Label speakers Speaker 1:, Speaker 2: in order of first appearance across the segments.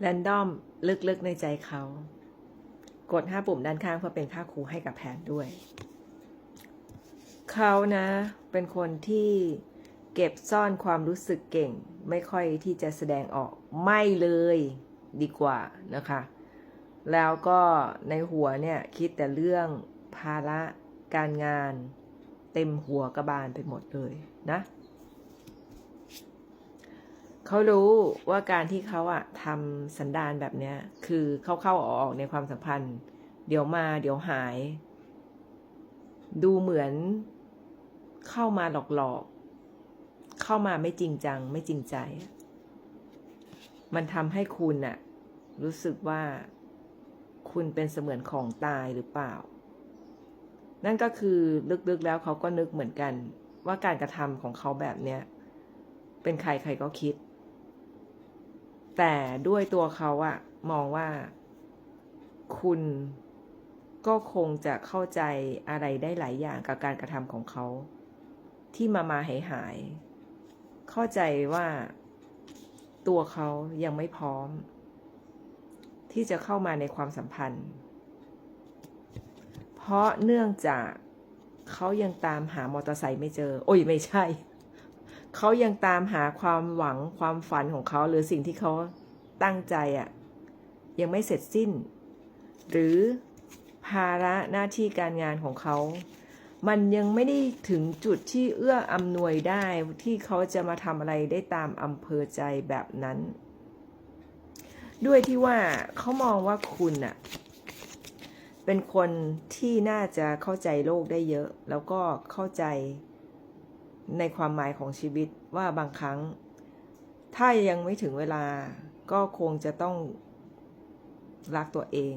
Speaker 1: แรนดอมลึกๆในใจเขา กด 5 ปุ่มด้านข้างเพื่อเป็นค่าครูให้กับแผนด้วย เขานะ เป็นคนที่เก็บซ่อนความรู้สึกเก่ง ไม่ค่อยที่จะแสดงออกไม่เลยดีกว่านะคะ แล้วก็ในหัวเนี่ย คิดแต่เรื่องภาระการงาน เต็มหัวกระบาลไปหมดเลยนะ เขารู้ว่าการที่เขาอะทำสันดานแบบเนี้ย คือเข้าเข้าออกๆในความสัมพันธ์ เดี๋ยวมา เดี๋ยวหาย ดูเหมือนเข้ามาหลอกๆเข้ามาไม่จริงจัง ไม่จริงใจ มันทำให้คุณอะรู้สึกว่าคุณเป็นเสมือนของตายหรือเปล่า นั่นก็คือลึกๆแล้วเขาก็นึกเหมือนกัน ว่าการกระทำของเขาแบบเนี้ยเป็นใครใครก็คิด แต่ด้วยตัวเขาอะมองว่าคุณก็คงจะเข้าใจอะไรได้หลายอย่างกับการกระทำของเขา ที่มามาหายหาย เข้าใจว่าตัวเขายังไม่พร้อม ที่จะเข้ามาในความสัมพันธ์ เพราะเนื่องจากเขายังตามหามอเตอร์ไซค์ไม่เจอ โอ้ยไม่ใช่ เขายังตามหาความหวังความฝันของเขา หรือสิ่งที่เขาตั้งใจอะ่ะยังไม่เสร็จสิ้น หรือภาระหน้าที่การงานของเขา มันยังไม่ได้ถึงจุดที่เอื้ออำนวยได้ที่เขาจะมาทำอะไรได้ตามอำเภอใจแบบนั้น ด้วยที่ว่าเขามองว่าคุณน่ะเป็นคนที่น่าจะเข้าใจโลกได้เยอะ แล้วก็เข้าใจ ในความหมายของชีวิตว่าบางครั้ง ถ้ายังไม่ถึงเวลาก็คงจะต้องรักตัวเอง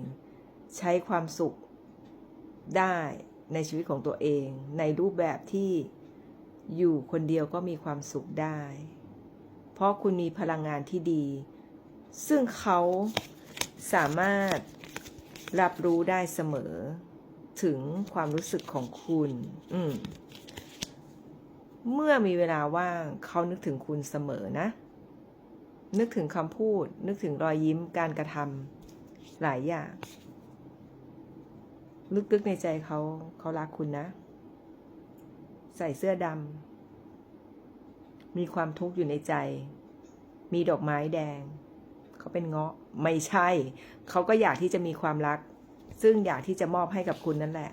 Speaker 1: ใช้ความสุขได้ในชีวิตของตัวเอง ในรูปแบบที่อยู่คนเดียวก็มีความสุขได้ เพราะคุณมีพลังงานที่ดี ซึ่งเขาสามารถรับรู้ได้เสมอ ถึงความรู้สึกของคุณ อืม เมื่อมีเวลาว่างเขานึกถึงคุณเสมอนะ นึกถึงคำพูด นึกถึงรอยยิ้มการกระทำหลายอย่าง ลึกๆในใจเขาเขารักคุณนะ ใส่เสื้อดำมีความทุกข์อยู่ในใจ มีดอกไม้แดง เขาเป็นเงาะไม่ใช่ เขาก็อยากที่จะมีความรัก ซึ่งอยากที่จะมอบให้กับคุณนั่นแหละ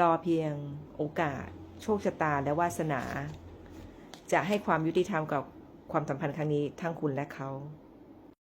Speaker 1: รอเพียงโอกาส โชคชะตาและวาสนา จะให้ความยุติธรรมกับความสัมพันธ์ครั้งนี้ทั้งคุณและเขา